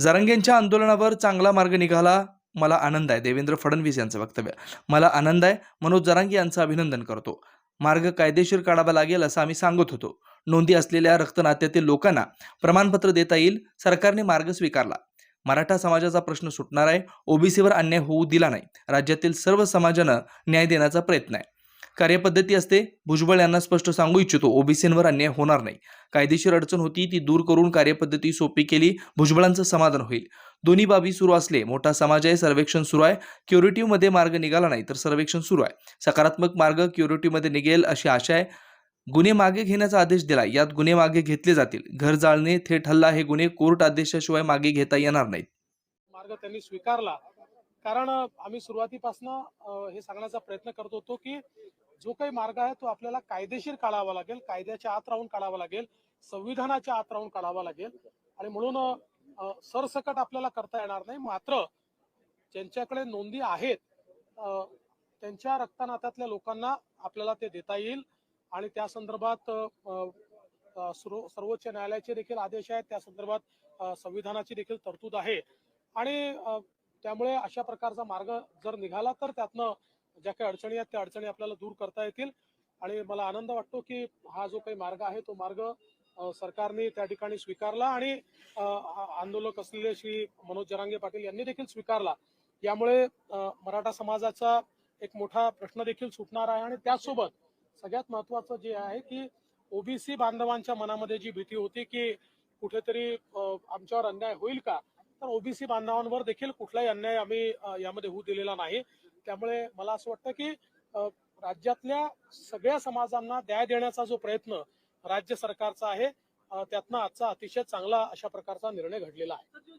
जरांगेंच्या आंदोलनावर चांगला मार्ग निघाला मला आनंद आहे. देवेंद्र फडणवीस यांचं वक्तव्य. मला आनंद आहे. मनोज जरांगे यांचं अभिनंदन करतो. मार्ग कायदेशीर काढावा लागेल असं आम्ही सांगत होतो. नोंदी असलेल्या रक्तनात्यातील लोकांना प्रमाणपत्र देता येईल. सरकारने मार्ग स्वीकारला. मराठा समाजाचा प्रश्न सुटणार आहे. ओबीसीवर अन्याय होऊ दिला नाही. राज्यातील सर्व समाजानं न्याय देण्याचा प्रयत्न आहे. कार्यपद्धती असते. भुजबळ यांना स्पष्ट सांगू इच्छितो ओबीसींवर अन्याय होणार नाही. कायदेशीर अडचण होती ती दूर करून कार्यपद्धती सोपी केली भुजबळांचं समाधान होईल. दोन्ही बाबी सुरू असले मोठा समाज आहे सर्वेक्षण सुरू आहे. क्युरेटिव्हमध्ये मार्ग निघाला नाही तर सर्वेक्षण सुरू आहे. सकारात्मक मार्ग क्युरेटिव्हमध्ये निघेल अशी आशा आहे. गुन्हे मागे घेण्याचा आदेश दिला यात गुन्हे मागे घेतले जातील. घर जाळणे थेट हल्ला हे गुन्हे कोर्ट आदेशाशिवाय मागे घेता येणार नाहीत. मार्ग त्यांनी स्वीकारला. कारण आम्ही सुरुवातीपासून हे सांगण्याचा प्रयत्न करत होतो की जो काही मार्ग आहे तो आपल्याला कायदेशीर काढावा लागेल कायद्याच्या आत राहून काढावा लागेल संविधानाच्या आत राहून काढावा लागेल. आणि म्हणून सरसकट आपल्याला करता येणार नाही. मात्र ज्यांच्याकडे नोंदी आहेत त्यांच्या रक्तानात्यातल्या लोकांना आपल्याला ते देता येईल. आणि त्या संदर्भात सर्वोच्च न्यायालयाचे देखील आदेश आहेत. त्या संदर्भात संविधानाची देखील तरतूद आहे. आणि त्यामुळे अशा प्रकारचा मार्ग जर निघाला तर त्यातनं ज्या काही अडचणी आहेत त्या अडचणी आपल्याला दूर करता येतील. आणि मला आनंद वाटतो की हा जो काही मार्ग आहे तो मार्ग सरकारने त्या ठिकाणी स्वीकारला आणि आंदोलक असलेले श्री मनोज जरांगे पाटील यांनी देखील स्वीकारला. यामुळे मराठा समाजाचा एक मोठा प्रश्न देखील सुटणार आहे आणि त्याचसोबत सगळ्यात महत्वाचं जे आहे की ओबीसी बांधवांच्या मनामध्ये जी भीती होती की कुठेतरी आमच्यावर अन्याय होईल का तर ओबीसी बांधवांवर देखील कुठलाही अन्याय आम्ही यामध्ये होऊ दिलेला नाही. त्यामुळे मला असं वाटतं की राज्यातल्या सगळ्या समाजांना न्याय देण्याचा जो प्रयत्न राज्य सरकारचा आहे त्यातनं आजचा अतिशय चांगला अशा प्रकारचा निर्णय घडलेला आहे.